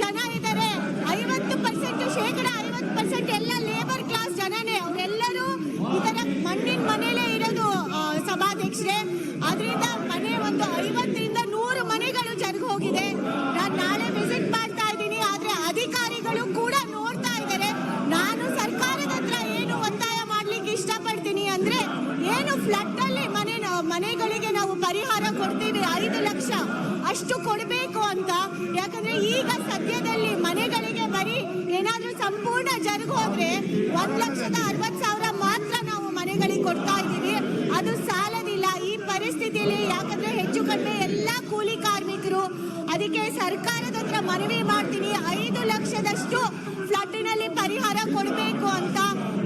ಜನ ಇದ್ದಾರೆ ಐವತ್ತು ಪರ್ಸೆಂಟ್ ಶೇಕಡ ಐವತ್ತು ಪರ್ಸೆಂಟ್ ಎಲ್ಲ ಲೇಬರ್ ಕ್ಲಾಸ್ ಜನನೇ. ಅವರೆಲ್ಲರೂ ಈ ಮಣ್ಣಿನ ಮನೆಯಲ್ಲೇ ಇರೋದು ಸಭಾಧ್ಯಕ್ಷರೇ. ಅದರಿಂದ ಮನೆ ಒಂದು ಐವತ್ತರಿಂದ ನೂರು ಮನೆಗಳು ಜರುಗು ಹೋಗಿದೆ. ನಾನು ನಾಳೆ ವಿಸಿಟ್ ಮಾಡ್ತಾ ಇದ್ದೀನಿ, ಆದ್ರೆ ಅಧಿಕಾರಿಗಳು ಕೂಡ ನೋಡ್ತಾ ಇದ್ದಾರೆ. ನಾನು ಸರ್ಕಾರದ ಹತ್ರ ಏನು ಒತ್ತಾಯ ಮಾಡ್ಲಿಕ್ಕೆ ಇಷ್ಟಪಡ್ತೀನಿ ಅಂದರೆ, ಏನು ಫ್ಲಟ್ ಅಲ್ಲಿ ಮನೆ, ಮನೆಗಳಿಗೆ ನಾವು ಪರಿಹಾರ ಕೊಡ್ತೀವಿ ಐದು ಲಕ್ಷ. ಅಷ್ಟು ಕೊಡಬೇಕು ಅಂತ. ಯಾಕಂದ್ರೆ ಈಗ ಸದ್ಯದಲ್ಲಿ ಮನೆಗಳಿಗೆ ಬರೀ ಏನಾದ್ರೂ ಸಂಪೂರ್ಣ ಜರುಗು ಹೋದ್ರೆ ಒಂದ್ ಲಕ್ಷದ ಅರವತ್ ಸಾವಿರ ಮಾತ್ರ ನಾವು ಮನೆಗಳಿಗೆ ಕೊಡ್ತಾ ಇದ್ದೀವಿ. ಅದು ಸಾಲದಿಲ್ಲ. ಈ ಪರಿಸ್ಥಿತಿಯಲ್ಲಿ ಯಾಕಂದ್ರೆ ಹೆಚ್ಚು ಕಡಿಮೆ ಎಲ್ಲಾ ಕೂಲಿ ಕಾರ್ಮಿಕರು ಅದಕ್ಕೆ ಸರ್ಕಾರದ ಹತ್ರ ಮನವಿ ಮಾಡ್ತೀನಿ. ಐದು ಲಕ್ಷದಷ್ಟು ಫ್ಲಡ್ನಲ್ಲಿ ಪರಿಹಾರ ಕೊಡಬೇಕು ಅಂತ.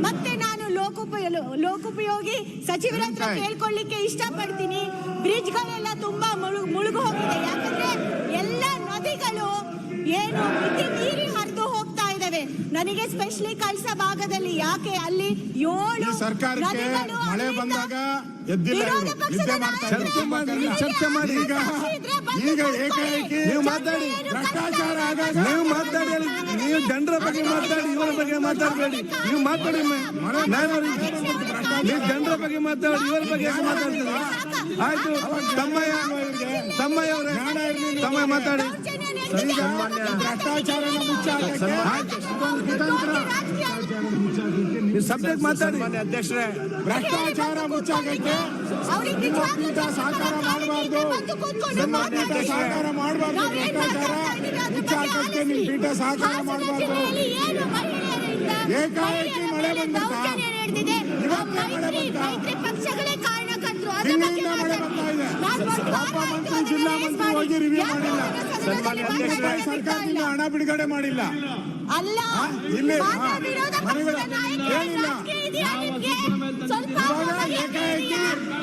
ಮತ್ತೆ ನಾನು ಲೋಕೋಪಯೋಗಿ ಲೋಕೋಪಯೋಗಿ ಸಚಿವರ ಹತ್ರ ಕೇಳ್ಕೊಳ್ಳಿಕ್ಕೆ ಇಷ್ಟಪಡ್ತೀನಿ. ಬ್ರಿಡ್ಜ್ಗಳೆಲ್ಲ ತುಂಬಾ ಮುಳುಗು ಮುಳುಗು ಹೋಗಿದೆ. ಯಾಕಂದ್ರೆ ಏನು ಮಿತಿ ಮೀರಿ ಹರಿದು ಹೋಗ್ತಾ ಇದ್ದಾವೆ. ನನಗೆ ಸ್ಪೆಷಲಿ ಕಳಿಸ ಭಾಗದಲ್ಲಿ ಯಾಕೆ ಅಲ್ಲಿ ಏಳು ಸರ್ಕಾರ ಸರ್ಕಾರಕ್ಕೆ ಮಳೆ ಬಂದಾಗ ವಿರೋಧ. ಪಕ್ಷದ ನಾಯಕರು. ಚರ್ಚೆ ಮಾಡಿ. ಈಗ ಈಗ ಏಕಾಏಕಿ ನೀವು ಮಾತಾಡಿ. ಭ್ರಷ್ಟಾಚಾರ ಆಗ ನೀವು ಮಾತಾಡಿ. ನೀವು ಜನರ ಬಗ್ಗೆ ಮಾತಾಡಿ ಇವರ ಬಗ್ಗೆ ಮಾತಾಡಬೇಡಿ. ನೀವು ಮಾತಾಡಿ ನಾನು ನೀವು ಜನರ ಬಗ್ಗೆ ಮಾತಾಡಿ ಇವರ ಬಗ್ಗೆ ಯಾಕೆ ಮಾತಾಡ್ತೀರಿ ಆಯ್ತು ತಮ್ಮಯ್ಯ ತಮ್ಮಯ್ಯ ಅವರೇ ತಮ್ಮಯ್ಯ ಮಾತಾಡಿ. ಭ್ರಷ್ಟಾಚಾರನ ಮುಚ್ಚಾಕಕ್ಕೆ ಇದೊಂದು ಕುತಂತ್ರ ನೀವು ಸಬ್ಜೆಕ್ಟ್ ಮಾತಾಡಿ ಅಧ್ಯಕ್ಷರೇ. ಭ್ರಷ್ಟಾಚಾರ ಮುಚ್ಚಾಕಕ್ಕೆ ಅವ್ರಿಗೆ ನಿಮ್ಮ ಪೀಠ ಸಹಕಾರ ಮಾಡಬಾರ್ದು. ಬಂದು ನಿಮ್ಮ ಪೀಠ ಸಹಕಾರ ಮಾಡಬಾರ್ದು ಭ್ರಷ್ಟಾಚಾರ. ಮುಚ್ಚಾಕಕ್ಕೆ ನಿಮ್ಮ ಪೀಠ ಸಹಕಾರ ಮಾಡಬಾರ್ದು. ಏಕಾಏಕಿ ಮಳೆ ಬಂದ. ಇವತ್ತೇ ಮಳೆ ಮೈತ್ರಿ- ಮಳೆ ಬರ್ತಾ ಇದೆ ಮಂತ್ರಿ ಜಿಲ್ಲಾ ಮಂತ್ರಿ ಹೋಗಿ ರಿವ್ಯೂ ಮಾಡಿಲ್ಲ. ಸರ್ಕಾರದಿಂದ? ಹಣ ಬಿಡುಗಡೆ ಮಾಡಿಲ್ಲ. ಇಲ್ಲಿ, ಏನಿಲ್ಲ.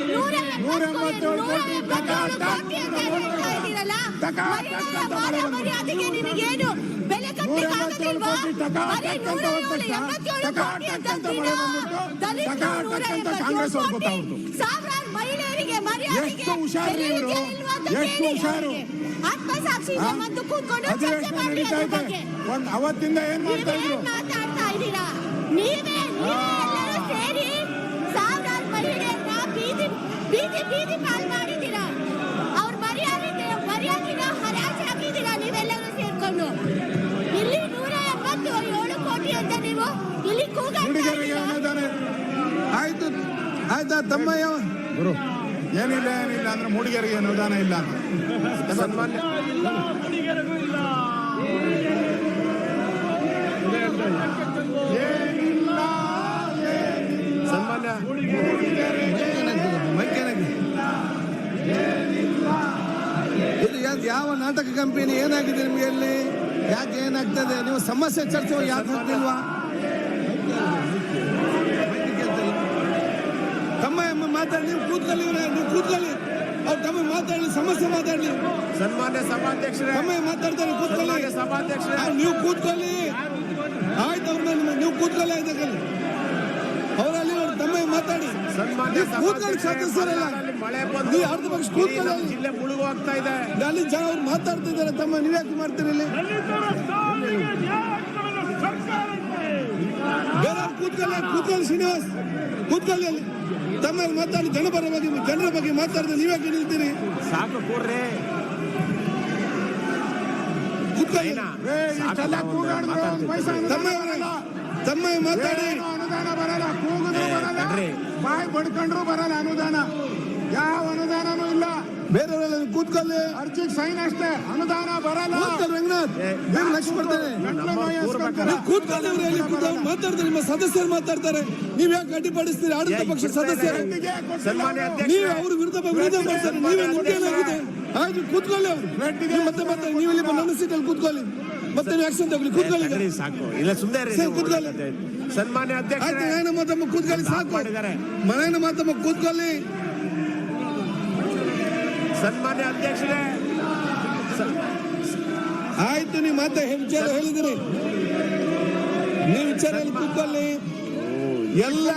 ನೂರ ನೂರ ಎಂಬತ್ತು ಎಂಬತ್ತೇಳು ಕೋಟಿ ಟಕ, ನೂರ ಟಕ, ಕಾಂಗ್ರೆಸ್ ಎಷ್ಟು ಹುಷಾರು ಇವ್ರು? ಎಷ್ಟು ಹುಷಾರು? ಅಧಿವೇಶನ ನಡೀತಾ ಇದೆ. ಒಂದ್ ಅವತ್ತಿಂದ ಏನ್ ಮಾಡ್ತಾ ಇದ್ರು? ಬೀದಿ ಬೀದಿ ಪಾಲ್ ಮಾಡಿದ್ದೀರಾ ಅವ್ರ ಮರ್ಯಾದೆ ಮರ್ಯಾದೆನ ಹರಾಜು ಹಾಕಿದ್ದೀರಾ ನೀವೆಲ್ಲರೂ ಸೇರ್ಕೊಂಡು ಇಲ್ಲಿ ನೂರ ಎಂಬತ್ತು ಏಳು ಕೋಟಿ ಅಂತ ನೀವು ಇಲ್ಲಿ ಕೂಗಾಡ್ತಾ ಹುಡುಗರಿಗೆ ಇದ್ದೀರಾ? ಅನುದಾನ ಆಯ್ತು ಆಯ್ತಾ ತಮ್ಮಯ್ಯ? ಗುರು. ಏನಿಲ್ಲ ಏನಿಲ್ಲ ಅಂದ್ರೆ ಹುಡುಗಿಯರಿಗೆ ಅನುದಾನ ಇಲ್ಲ ಅಂತ. ಸನ್ಮಾನ್ಯ ಏನಿಲ್ಲ ಸನ್ಮಾನ್ಯ ಮೈಕೇನಾಗಿ? ಇದು ಯಾವ್ದು ಯಾವ ನಾಟಕ ಕಂಪನಿ ಏನಾಗಿದೆ ನಿಮಗೆ ಇಲ್ಲಿ? ಯಾಕೆ ಏನಾಗ್ತದೆ? ನೀವು ಸಮಸ್ಯೆ ಚರ್ಚೆ ಯಾಕೆ ಹೋಗ್ತಿಲ್ವಾ? ಮಾತಾಡಿ ನೀವು ಕೂತ್ಕೊಳ್ಳಿ ಇವ್ರೆ, ನೀವು ಕೂತ್ಕೊಳ್ಳಿ. ಅವ್ರು ತಮ್ಮ ಮಾತಾಡಲಿ ಸಮಸ್ಯೆ ಮಾತಾಡಲಿ. ಸನ್ಮಾನ್ಯ ಸಭಾಧ್ಯಕ್ಷರೇ ತಮ್ಮ ಮಾತಾಡ್ತಾರೆ ಕೂತ್ಕೊಳ್ಳಿ. ಸಭಾಧ್ಯಕ್ಷರೇ. ನೀವು ಕೂತ್ಕೊಳ್ಳಿ. ಆಯ್ತು ಅವ್ರ ಮೇಲೆ ನೀವು ಕೂತ್ಕೊಳ್ಳಿ ಆಯ್ತಕ್ಕಲ್ಲಿ ಅವರಲ್ಲಿ ಅವ್ರು ತಮ್ಮ ಮಾತಾಡಿ. ಕೂತ್ಕೊಳ್ಳಿ ಸದಸ್ಯರಲ್ಲ ಮಳೆ ಬಂದು ನೀವು ಅರ್ಧ ಪಕ್ಷ ಕೂತ್ಕೊಳ್ಳಿ. ಜಿಲ್ಲೆ ಮುಳುಗು ಹೋಗ್ತಾ ಇದೆ. ಅಲ್ಲಿ ಜನ ಅವ್ರು ಮಾತಾಡ್ತಿದ್ದಾರೆ ತಮ್ಮ ನೀವ್ಯಾಕೆ ಮಾಡ್ತೀರಿ ಇಲ್ಲಿ? ಬೇರೆ ಕೂತ್ಕೊಳ್ಳಿ ಕೂತ್ಕೊಳ್ಳಿ ಶ್ರೀನಿವಾಸ್. ಕೂತ್ಕೊಳ್ಳಿ ಅಲ್ಲಿ. ತಮ್ಮ ಮಾತಾಡಿ ಜನಪರ ಬಗ್ಗೆ ಜನರ ಬಗ್ಗೆ ಮಾತಾಡಿದ್ರೆ ನೀವ್ಯಾಕೆ ನಿಲ್ತೀರಿ. ಸಾಕು ಕೂಡ್ರಿ ಕೂತ್ಕೊಳ್ಳಿ. ತಮ್ಮ ಬರಲ್ಲ. ತಮ್ಮ ಮಾತಾಡಿ. ಅನುದಾನ ಬರಲ್ಲ ಕೂಗಿದ್ರು ಬರಲ್ಲ. ಬಾಯಿ ಬಡ್ಕೊಂಡ್ರು ಬರಲ್ಲ ಅನುದಾನ. ಯಾವ ಅನುದಾನನೂ ಇಲ್ಲ. ಬೇರೆಯವರೆಲ್ಲ ಕೂತ್ಕೊಳ್ಳಿ. ಅರ್ಜಿಗೆ ಸೈನ್ ಅಷ್ಟೇ ಅನುದಾನ ಬರಲ್ಲ. ರಂಗನಾಥ್. ಲಕ್ಷ ಕೊಡ್ತೇನೆ ಕೂತ್ಕೊಳ್ಳಿ ಮಾತಾಡ್ತಾರೆ ನಿಮ್ಮ ಸದಸ್ಯರು ಮಾತಾಡ್ತಾರೆ. ನೀವ್ ಯಾಕೆ ಅಡ್ಡಿಪಡಿಸ್ತೀರಿ ಆಡಳಿತ ಪಕ್ಷದ. ಸದಸ್ಯರು. ನೀವ್ ಅವರು. ವಿರುದ್ಧ ವಿರೋಧ ಮಾಡ್ತಾರೆ. ನೀವೇ ನಿಮ್ಗೇನಾಗಿದೆ ಆಯ್ತು ಕೂತ್ಕೊಳ್ಳಿ ಮತ್ತೆ ಮತ್ತೆ ನೀವು ಇಲ್ಲಿ ನನ್ನ ಸೀಟಲ್ಲಿ ಕೂತ್ಕೊಳ್ಳಿ. ಮತ್ತೆ ನೀವು ಆಕ್ಷನ್ ತಗೊಳ್ಳಿ. ಕೂತ್ಕೊಳ್ಳಿ ಸಾಕು. ಇಲ್ಲ ಸುಮ್ಮನೆ ಸರ್, ಕೂತ್ಕೊಳ್ಳಿ. ಸನ್ಮಾನ್ಯ ಆಯ್ತು ಅಧ್ಯಕ್ಷರೇ ಮನೆಯ ಮಾತಮ್ಮ ಕೂತ್ಕೊಳ್ಳಿ ಸಾಕು. ಮಾಡಿದ್ದಾರೆ. ಮನೆಯ ಮಾತಮ್ಮ ಕೂತ್ಕೊಳ್ಳಿ. ಸನ್ಮಾನ್ಯ ಅಧ್ಯಕ್ಷರೇ. ಆಯ್ತು ನೀವು ಮತ್ತೆ ವಿಚಾರ ಹೇಳಿದಿರಿ. ನೀವು ಚಾನೆಲ್ ಕೂತ್ಕೊಳ್ಳಿ. ಎಲ್ಲ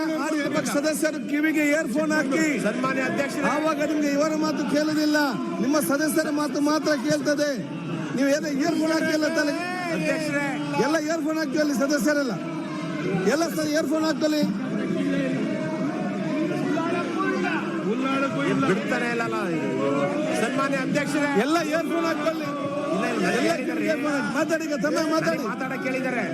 ಪಕ್ಷ ಸದಸ್ಯರು ಕಿವಿಗೆ ಇಯರ್ಫೋನ್ ಹಾಕಿ. ಸನ್ಮಾನ್ಯ ಅಧ್ಯಕ್ಷರೇ. ಆವಾಗ ನಿಮ್ಗೆ ಇವರ ಮಾತು ಕೇಳುದಿಲ್ಲ. ನಿಮ್ಮ ಸದಸ್ಯರ ಮಾತು ಮಾತ್ರ ಕೇಳ್ತದೆ. ನೀವು ಏನೋ ಇಯರ್ಫೋನ್ ಹಾಕಿ ಎಲ್ಲ ತಲೆ ಎಲ್ಲ ಇಯರ್ಫೋನ್ ಹಾಕಿ ಅಲ್ಲಿ ಸದಸ್ಯರೆಲ್ಲ. ಎಲ್ಲ ಸರ್ ಇಯರ್ಫೋನ್ ಫೋನ್ ಬಿಡ್ತಾನೆ ಇಲ್ಲಲ್ಲ ಸನ್ಮಾನ್ಯ ಅಧ್ಯಕ್ಷರೇ. ಎಲ್ಲ ಇಯರ್ ಫೋನ್ ಹಾಕಲಿ ಹೇಳಿದ್ದಾರೆ. ಮಾತಾಡಿ ತಮ್ಮ ಮಾತಾಡಿ. ಮಾತಾಡ ಮಾತಾಡಕ್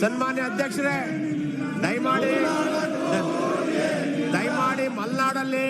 ಸನ್ಮಾನ್ಯ ಅಧ್ಯಕ್ಷರೇ ದಯಮಾಡಿ ದಯಮಾಡಿ ಮಲ್ನಾಡಲ್ಲಿ